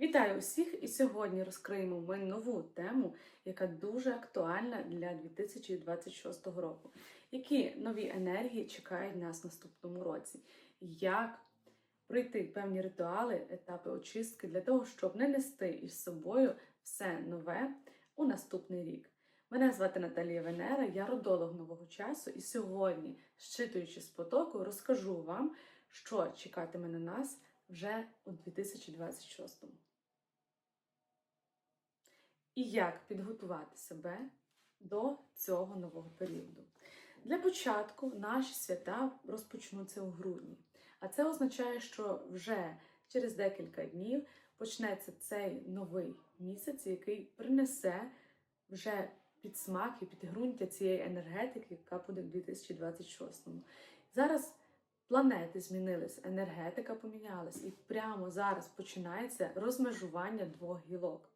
Вітаю усіх! І сьогодні розкриємо ми нову тему, яка дуже актуальна для 2026 року. Які нові енергії чекають нас в наступному році? Як пройти певні ритуали, етапи очистки для того, щоб не нести із собою все нове у наступний рік? Мене звати Наталія Венера, я родолог нового часу, і сьогодні, щитуючи з потоку, розкажу вам, що чекатиме на нас вже у 2026. І як підготувати себе до цього нового періоду. Для початку наші свята розпочнуться у грудні. А це означає, що вже через декілька днів почнеться цей новий місяць, який принесе вже підсмак і підґрунтя цієї енергетики, яка буде в 2026-му. Зараз планети змінились, енергетика помінялась, і прямо зараз починається розмежування двох гілок.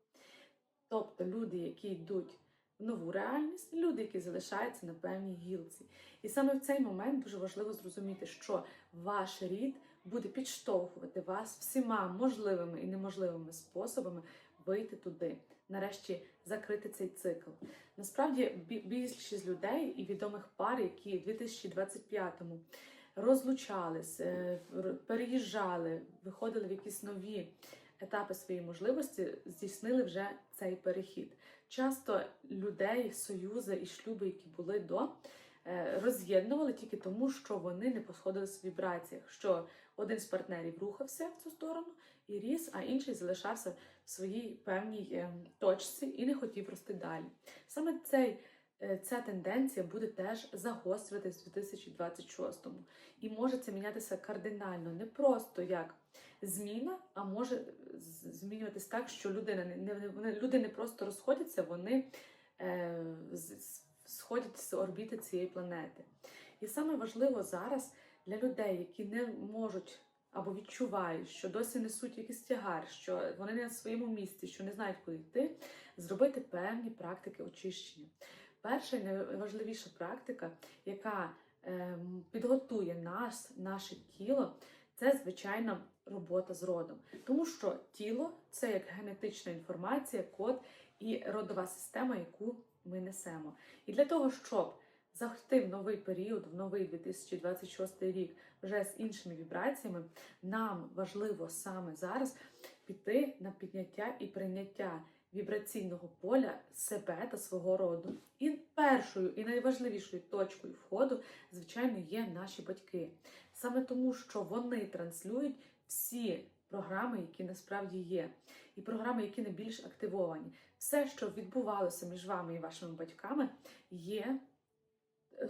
Тобто люди, які йдуть в нову реальність, люди, які залишаються на певній гілці. І саме в цей момент дуже важливо зрозуміти, що ваш рід буде підштовхувати вас всіма можливими і неможливими способами вийти туди, нарешті закрити цей цикл. Насправді бі- більшість людей і відомих пар, які в 2025-му розлучались, е, переїжджали, виходили в якісь нові етапи своєї можливості, здійснили вже цей перехід. Часто людей, союзи і шлюби, які були до, е, роз'єднували тільки тому, що вони не посходились в вібраціях, що один з партнерів рухався в цю сторону і ріс, а інший залишався в своїй певній е, точці і не хотів рости далі. Саме цей Ця тенденція буде теж загострюватись в 2026-му. І може це мінятися кардинально, не просто як зміна, а може змінюватись так, що людина не, люди не просто розходяться, вони е, сходять з орбіти цієї планети. І саме важливо зараз для людей, які не можуть або відчувають, що досі несуть якийсь тягар, що вони не на своєму місці, що не знають, куди йти, зробити певні практики очищення. Перша і найважливіша практика, яка ем, підготує нас, наше тіло, це звичайно робота з родом. Тому що тіло це як генетична інформація, код і родова система, яку ми несемо. І для того, щоб зайти в новий період, в новий 2026 рік, вже з іншими вібраціями, нам важливо саме зараз піти на підняття і прийняття вібраційного поля себе та свого роду. І першою і найважливішою точкою входу, звичайно, є наші батьки. Саме тому, що вони транслюють всі програми, які насправді є, і програми, які найбільш активовані. Все, що відбувалося між вами і вашими батьками, є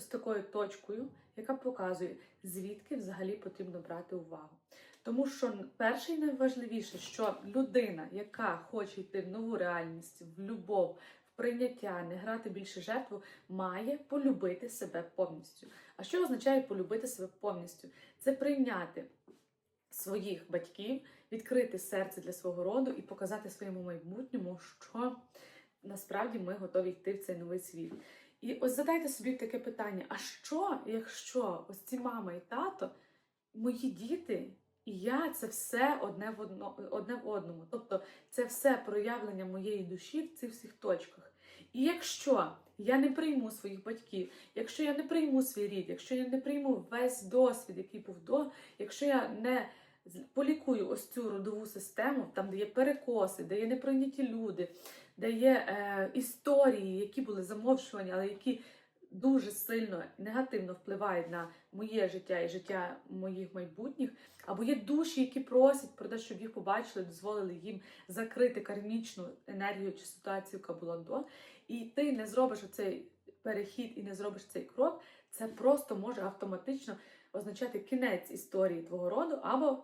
з такою точкою, яка показує, звідки взагалі потрібно брати увагу. Тому що перше і найважливіше, що людина, яка хоче йти в нову реальність, в любов, в прийняття, не грати більше жертву, має полюбити себе повністю. А що означає полюбити себе повністю? Це прийняти своїх батьків, відкрити серце для свого роду і показати своєму майбутньому, що насправді ми готові йти в цей новий світ. І ось задайте собі таке питання: а що, якщо ось ці мама і тато, мої діти і я це все одне в одно, одне в одному. Тобто це все проявлення моєї душі в цих всіх точках. І якщо я не прийму своїх батьків, якщо я не прийму свій рід, якщо я не прийму весь досвід, який був до, якщо я не полікую ось цю родову систему, там де є перекоси, де є неприйняті люди, де є е, історії, які були замовчувані, але які дуже сильно негативно впливають на моє життя і життя моїх майбутніх, або є душі, які просять про те, щоб їх побачили, дозволили їм закрити кармічну енергію чи ситуацію, яка була до, і ти не зробиш оцей перехід і не зробиш цей крок, це просто може автоматично означати кінець історії твого роду, або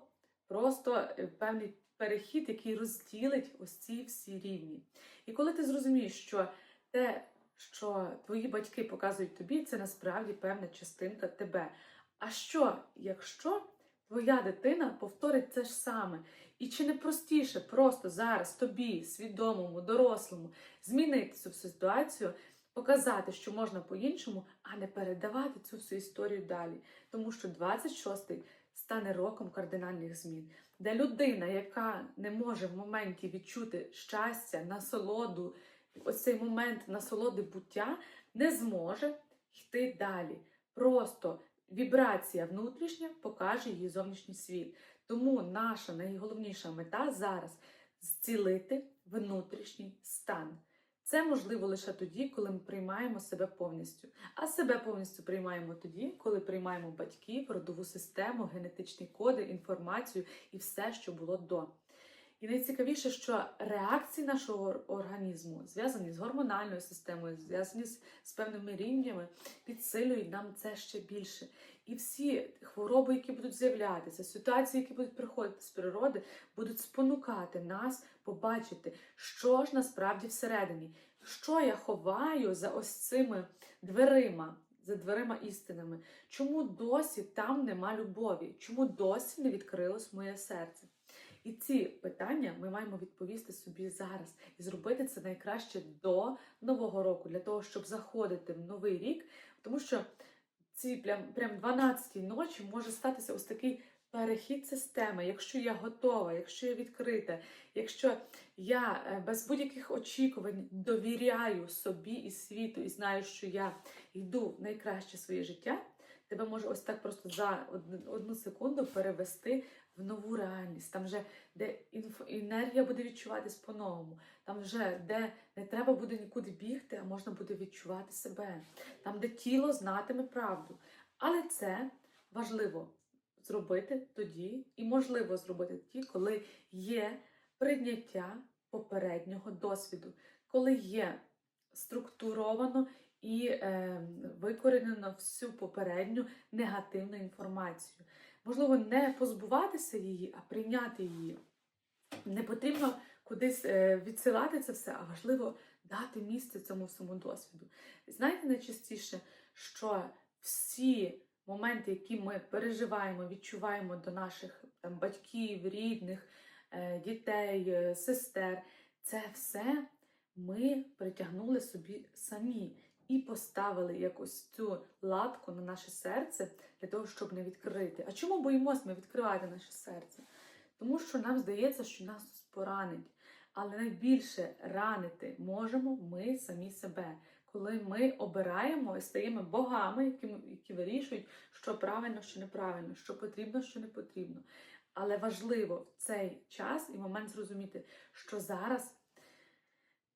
просто е, певний перехід, який розділить ось ці всі рівні. І коли ти зрозумієш, що те, що твої батьки показують тобі, це насправді певна частинка тебе. А що, якщо твоя дитина повторить це ж саме? І чи не простіше просто зараз тобі, свідомому, дорослому, змінити цю ситуацію, показати, що можна по-іншому, а не передавати цю всю історію далі? Тому що 26-й стане роком кардинальних змін. де людина, яка не може в моменті відчути щастя, насолоду, ось цей момент насолоди буття, не зможе йти далі. Просто вібрація внутрішня покаже її зовнішній світ. Тому наша найголовніша мета зараз зцілити внутрішній стан. Це можливо лише тоді, коли ми приймаємо себе повністю. А себе повністю приймаємо тоді, коли приймаємо батьків, родову систему, генетичні коди, інформацію і все, що було до. І найцікавіше, що реакції нашого організму зв'язані з гормональною системою, зв'язані з, з певними рівнями, підсилюють нам це ще більше. І всі хвороби, які будуть з'являтися, ситуації, які будуть приходити з природи, будуть спонукати нас побачити, що ж насправді всередині, що я ховаю за ось цими дверима. За дверима істинами, чому досі там нема любові? Чому досі не відкрилось моє серце? І ці питання ми маємо відповісти собі зараз і зробити це найкраще до нового року, для того, щоб заходити в новий рік, тому що ці прям, прям 12-й ночі може статися ось такий перехід системи. Якщо я готова, якщо я відкрита, якщо я е, без будь-яких очікувань довіряю собі і світу, і знаю, що я йду в найкраще своє життя, тебе може ось так просто за одну, одну секунду перевести в нову реальність. Там вже де енергія буде відчуватись по-новому. Там вже де не треба буде нікуди бігти, а можна буде відчувати себе. Там, де тіло знатиме правду. Але це важливо зробити тоді, і можливо зробити тоді, коли є прийняття попереднього досвіду, коли є структуровано і е, викоренено всю попередню негативну інформацію. Можливо, не позбуватися її, а прийняти її. Не потрібно кудись е, відсилати це все, а важливо дати місце цьому всьому досвіду. Знаєте, найчастіше, що всі моменти, які ми переживаємо, відчуваємо до наших там, батьків, рідних, е, дітей, е, сестер, це все ми притягнули собі самі і поставили якось цю латку на наше серце для того, щоб не відкрити. А чому боїмось ми відкривати наше серце? Тому що нам здається, що нас поранить. Але найбільше ранити можемо ми самі себе, коли ми обираємо і стаємо богами, які, які вирішують, що правильно, що неправильно, що потрібно, що не потрібно. Але важливо в цей час і момент зрозуміти, що зараз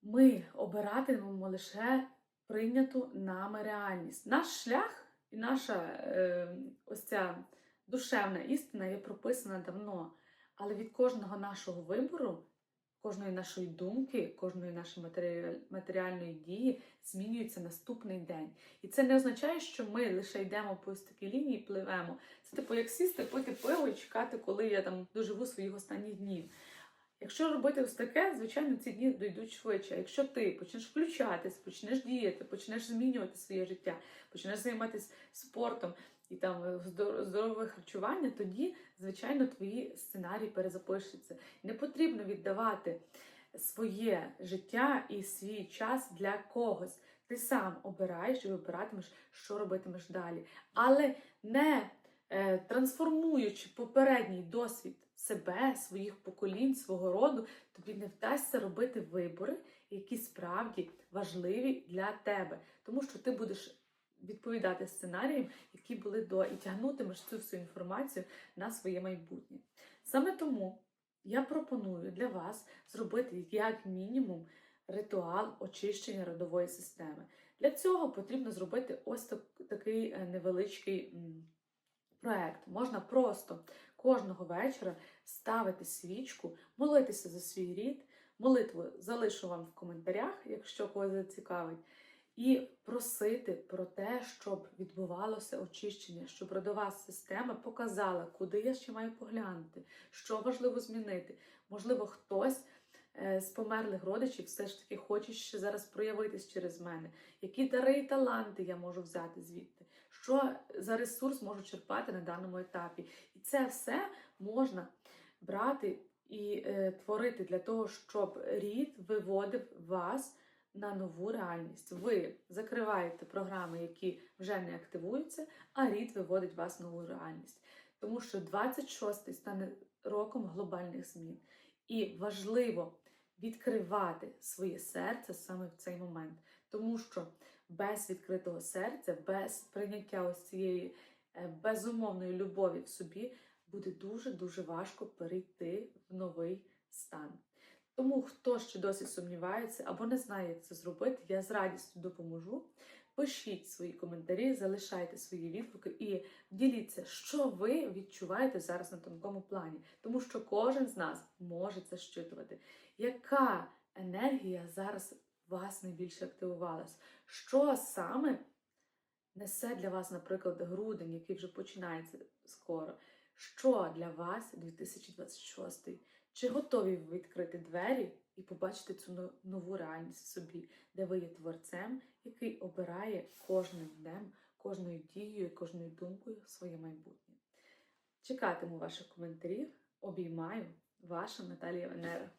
ми обиратимемо лише прийняту нами реальність. Наш шлях і наша е, ось ця душевна істина є прописана давно. Але від кожного нашого вибору, кожної нашої думки, кожної нашої матеріальної дії змінюється наступний день. І це не означає, що ми лише йдемо по ось такій лінії і пливемо. Це типу як сісти, пити пиво і чекати, коли я там доживу своїх останніх днів. Якщо робити ось таке, звичайно, ці дні дійдуть швидше. Якщо ти почнеш включатись, почнеш діяти, почнеш змінювати своє життя, почнеш займатися спортом і там здорове харчування, тоді, звичайно, твої сценарії перезапишуться. Не потрібно віддавати своє життя і свій час для когось. Ти сам обираєш і вибиратимеш, що робитимеш далі. Але не е, трансформуючи попередній досвід себе, своїх поколінь, свого роду, тобі не вдасться робити вибори, які справді важливі для тебе, тому що ти будеш відповідати сценаріям, які були до, і тягнутимеш цю всю інформацію на своє майбутнє. Саме тому я пропоную для вас зробити як мінімум ритуал очищення родової системи. Для цього потрібно зробити ось так, такий е, невеличкий проект. Можна просто кожного вечора ставити свічку, молитися за свій рід. Молитву залишу вам в коментарях, якщо когось зацікавить, і просити про те, щоб відбувалося очищення, щоб родова система показала, куди я ще маю поглянути, що важливо змінити. Можливо, хтось е, з померлих родичів все ж таки хоче ще зараз проявитись через мене, які дари і таланти я можу взяти звідти що за ресурс можу черпати на даному етапі. І це все можна брати і е, творити для того, щоб рід виводив вас на нову реальність. Ви закриваєте програми, які вже не активуються, а рід виводить вас в нову реальність. Тому що 26-й стане роком глобальних змін. І важливо відкривати своє серце саме в цей момент, тому що без відкритого серця, без прийняття ось цієї е, безумовної любові в собі буде дуже-дуже важко перейти в новий стан. Тому, хто ще досі сумнівається або не знає, як це зробити, я з радістю допоможу. Пишіть свої коментарі, залишайте свої відгуки і діліться, що ви відчуваєте зараз на тонкому плані, тому що кожен з нас може це щитувати. Яка енергія зараз вас найбільше активувалась? Що саме несе для вас, наприклад, грудень, який вже починається скоро? Що для вас 2026? Чи готові ви відкрити двері і побачити цю нову реальність в собі, де ви є творцем, який обирає кожним днем, кожною дією, кожною думкою своє майбутнє? Чекатиму ваших коментарів. Обіймаю ваша Наталія Венера.